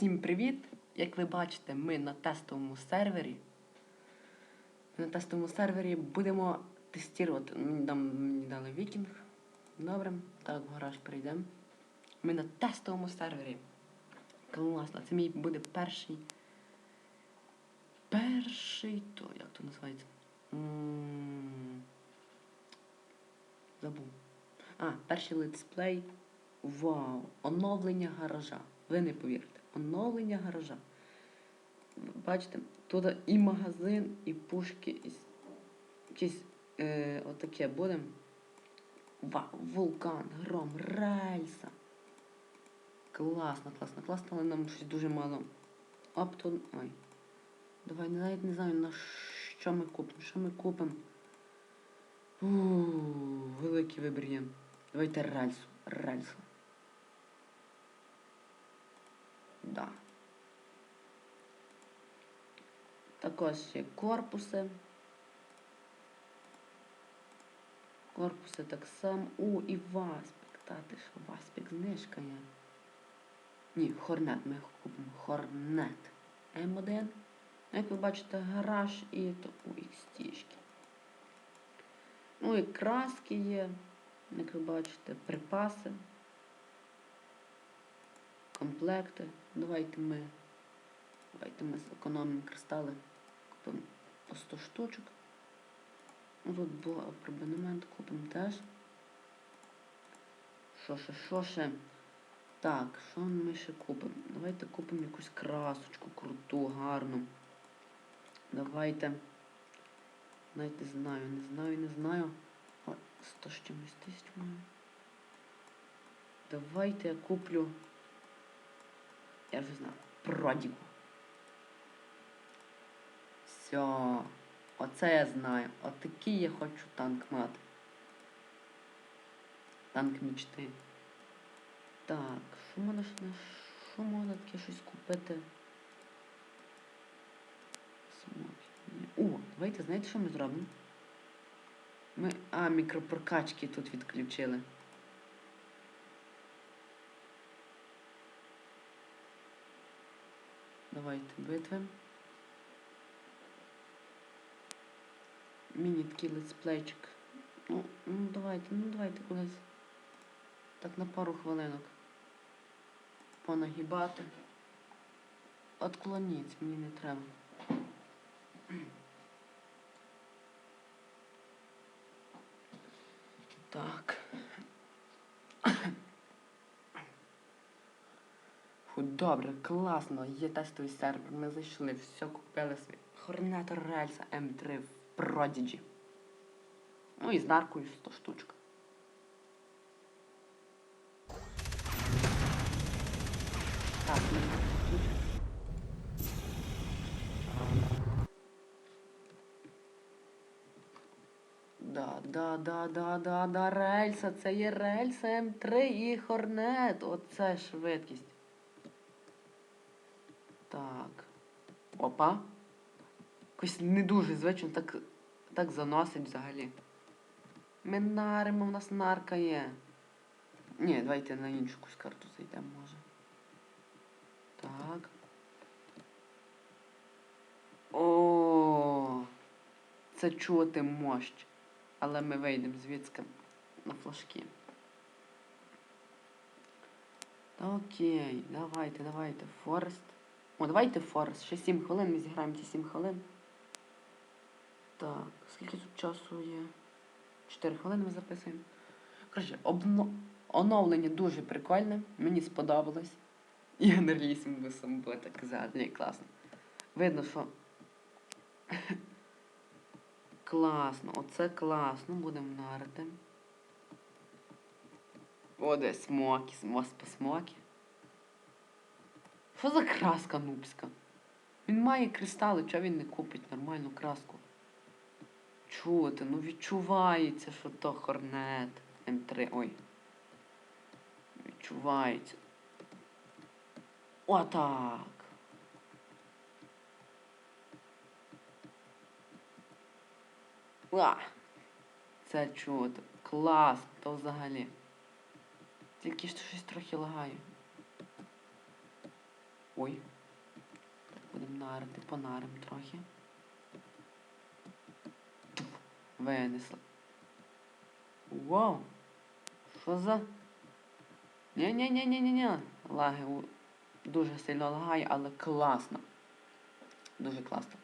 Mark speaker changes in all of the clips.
Speaker 1: Всім привіт! Як ви бачите, ми на тестовому сервері. Ми на тестовому сервері будемо тестувати. Мені, дали вікінг. Добре, так, в гараж перейдемо. Ми на тестовому сервері. Класно, це мій буде перший. Перший то. Як то називається? Забув. А, перший летсплей. Вау! Оновлення гаража. Ви не повірите. Оновлення гаража. Бачите, тут і магазин, і пушки, і якісь е, отаке буде. Вау, вулкан, гром, рельса. Класно, класно, класно, але нам щось дуже мало. Оптон. Ой. Давай навіть не знаю, на що ми купимо. Що ми купимо? Великий вибір є. Давайте рельсу. Рельсу. Да. Також є корпуси. Корпуси так само. О, і Васпік. Та ти що, Васпік знижка є. Ні, Хорнет. Ми купимо Хорнет. М1. Як ви бачите, гараж і то у XT-шки. Ну і краски є, як ви бачите, припаси, комплекти. Давайте ми, давайте ми зекономимо кристали, купимо по 100 штучок. Тут був абонемент, купимо теж. Що ще, що ще? Так, що ми ще купимо? Давайте купимо якусь красочку круту, гарну. Давайте. Навіть знаю, не знаю, не знаю. О, 100 з чимось тисяч маю. Давайте я куплю. Я вже знаю. Продіку. Все. Оце я знаю. Отакий я хочу танк мати. Танк мічти. Так, що можна що можна таке щось купити? О, давайте, знаєте, що ми зробимо? Ми. А, мікропрокачки тут відключили. Давайте битви. Міні такий летсплейчик. Ну, ну давайте, ну давайте кудись. Так на пару хвилинок. Понагибати. Отклоніть, мені не треба. Так. Фу, добре, класно, є тестовий сервер. Ми зайшли, все купили собі. Хорнетор рельса М3 в Prodigy. Ну і з наркою 100 штучок. Так, ми. Да, да, да, да, да, да, рельса. Це є рельса М3 і Хорнет. Оце швидкість. Так. Опа. Якось не дуже звично так, так заносить взагалі. Ми наримо, в нас нарка є. Ні, давайте на іншу якусь карту зайдемо, може. Так. О, це чути мощ. Але ми вийдемо звідси на флажки. Окей, давайте, давайте. Форест. О, давайте Форест. Ще 7 хвилин, ми зіграємо ці 7 хвилин. Так, скільки тут часу є? 4 хвилини ми записуємо. Коротше, обно... оновлення дуже прикольне. Мені сподобалось. І генералісім би сам буде так казати. Класно. Видно, що. класно, оце класно. Будемо нарити. О, де смоки, моспа смоки. Що за краска нубська? Він має кристали, чого він не купить нормальну краску? Чути, ну відчувається, що то хорнет. М3. Ой. Відчувається. Отак. А! Це чудо. Клас, то взагалі. Тільки що щось трохи лагає. Ой. Будемо нарити, понарим трохи. Винесли. Вау! Що за? Ні-ні-ні-ні-ні-ні. Лаги дуже сильно лагає, але класно. Дуже класно.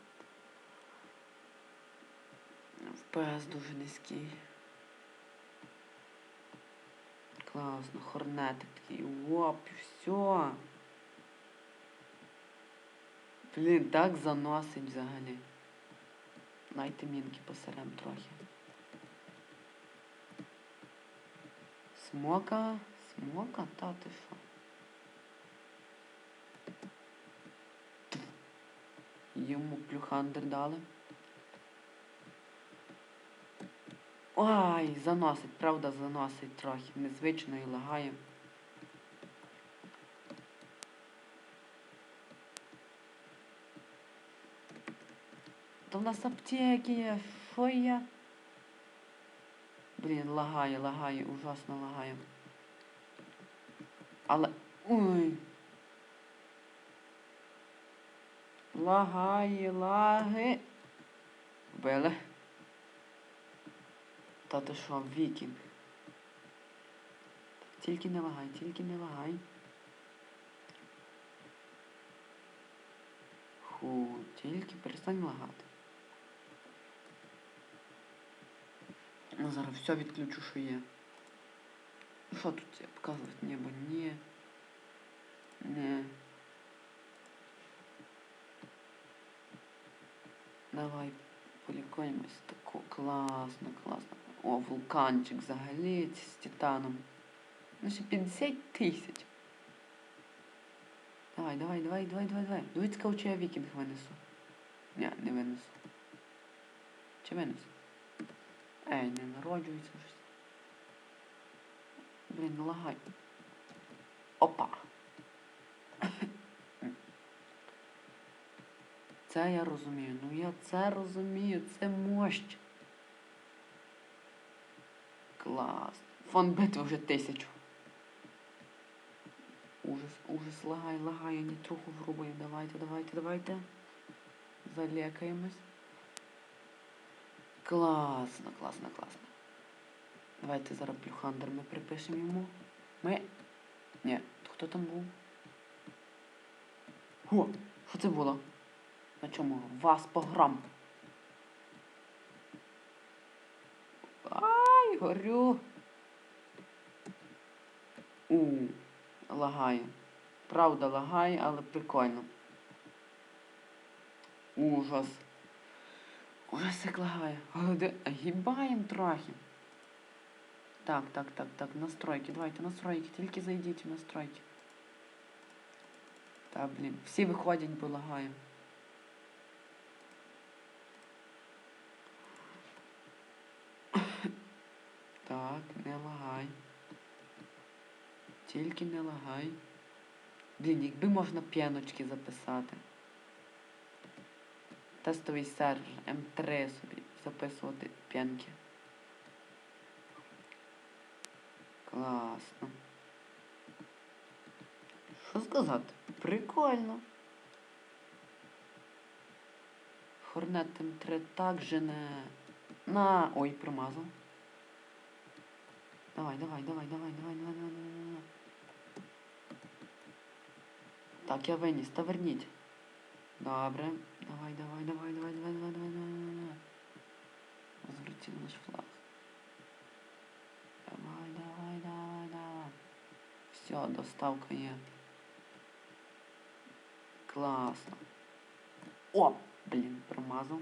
Speaker 1: ФПС дуже низький. Класно, хорнетик такий. Оп, і все. Блін, так заносить взагалі. Дайте мінки посерем трохи. Смока. Смока? Та ти що? Йому плюхандер дали. Ой, заносить, правда, заносить трохи. Незвично і лагає. Та в нас аптеки є, що є? Блін, лагає, лагає, ужасно лагає. Але. Ой. Лагає, лаги. Вбили. Та ти що, вікінг? Тільки не лагай, тільки не лагай. Ху, тільки перестань лагати. Ну, зараз все відключу, що є. Ну, Що тут є? Показувати небо? Ні. Не. Давай полікуємось. Тако класно, класно. О, вулканчик взагалі з титаном. Ну ще 50 тисяч. Давай, давай, давай, давай, давай, давай. Дивіться, чи я вікінг винесу. Ні, не винесу. Чи винесу? Ей, не народжується щось. Блін, лагай. Опа. Це я розумію. Ну я це розумію. Це мощ. Клас. Фон битви вже тисячу. Ужас, ужас, лагай, лагай, я не труху врубаю. Давайте, давайте, давайте. Залякаємось. Класно, класно, класно. Давайте зараз плюхандер ми припишемо йому. Ми. Ні, хто там був? О, що це було? На чому? Вас пограм. Ай, горю. У, лагає. Правда, лагає, але прикольно. Ужас. Ужас як лагає. Гібаєм трохи. Так, так, так, так, настройки, давайте, настройки, тільки зайдіть в настройки. Та, блін, всі виходять, бо лагає. Так, не лагай. Тільки не лагай. Блін, якби можна п'яночки записати тестовий сервер М3 собі записувати п'янки. Класно. Що сказати? Прикольно. Хорнет М3 так же не... На... Ой, промазав. Давай, давай, давай, давай, давай, давай, давай, давай. Так, я виніс, та верніть. Добре. Давай, давай, давай, давай, давай, давай, давай, давай. давай. Возвратил наш флаг. Давай, давай, давай, давай. Все, доставка є. Классно. О, блін, промазал.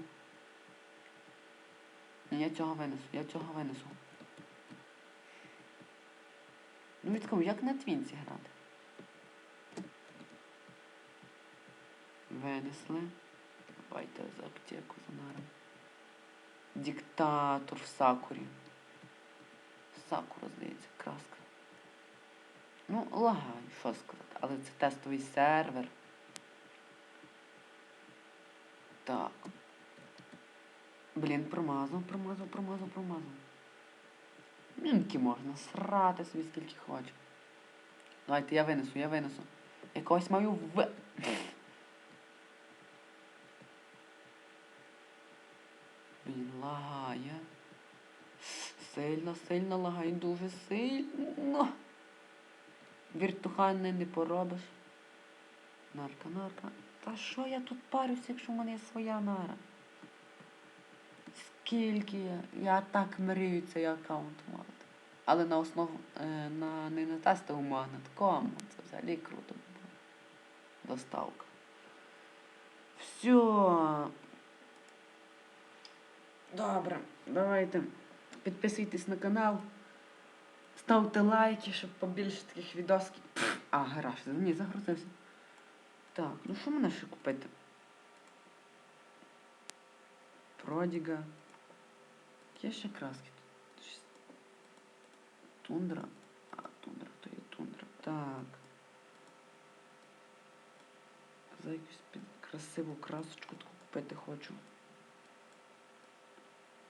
Speaker 1: Ну, я цього винесу, я цього винесу. Ну відкому, як на твінці грати? Винесли. Давайте за аптеку занарим. Диктатор в Сакурі. Сакура, здається, краска. Ну, лагай, що сказати. Але це тестовий сервер. Так. Блін, промазав, промазав, промазав, промазав. Мінки можна срати собі скільки хочу. Давайте я винесу, я винесу. Якогось маю в. Блін, лагає. Сильно, сильно лагає, дуже сильно. Віртухальне не поробиш. Нарка, нарка. Та що я тут парюсь, якщо в мене є своя нара? Скільки я? Я так мрію цей аккаунт мати. Але на основу, е, на, не на тестовому, а. Це взагалі круто було. Доставка. Все. Добре, давайте. Підписуйтесь на канал. Ставте лайки, щоб побільше таких відосків. А, гараж, ні, загрузився. Так, ну що мене ще купити? Продіга. Є ще краски тут. Тундра. А, тундра, то є тундра. Так. За якусь під красиву красочку таку купити хочу.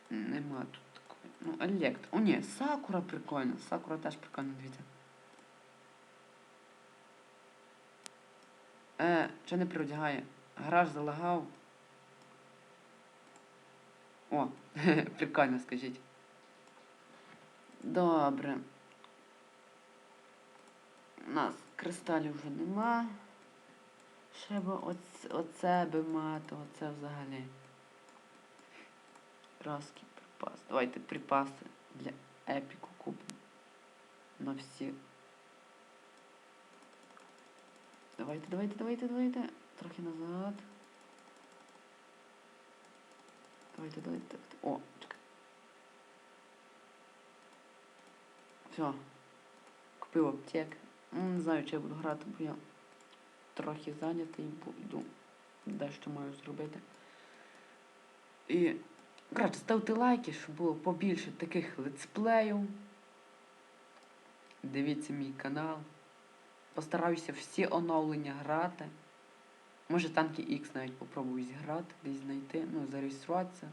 Speaker 1: Нема тут такої. Ну, електро. О, ні, сакура прикольна. Сакура теж прикольна, дивіться. Е, що не переодягає? Гараж залагав. О, прикольно, скажіть. Добре. У нас кристалів вже нема. Ще би оце, оце би мати, оце взагалі. Краски, припас. Давайте припаси для епіку купимо. На всі. Давайте, давайте, давайте, давайте. Трохи назад. Давайте, давайте, давайте. О, чекай. Все. Купив аптек. Не знаю, чи я буду грати, бо я трохи зайнятий буду. Дещо маю зробити. І, коротше, ставте лайки, щоб було побільше таких летсплеїв. Дивіться мій канал. Постараюся всі оновлення грати. Може танки X навіть попробую зіграти, десь знайти, ну, зареєструватися.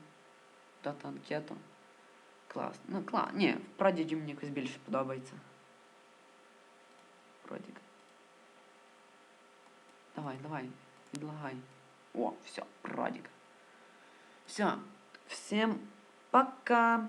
Speaker 1: Дата анкету. Клас. Ну, клас. Ні, в Prodigi мені якось більше подобається. Продік. Давай, давай, відлагай. О, все, Продік. Все. Всім пока.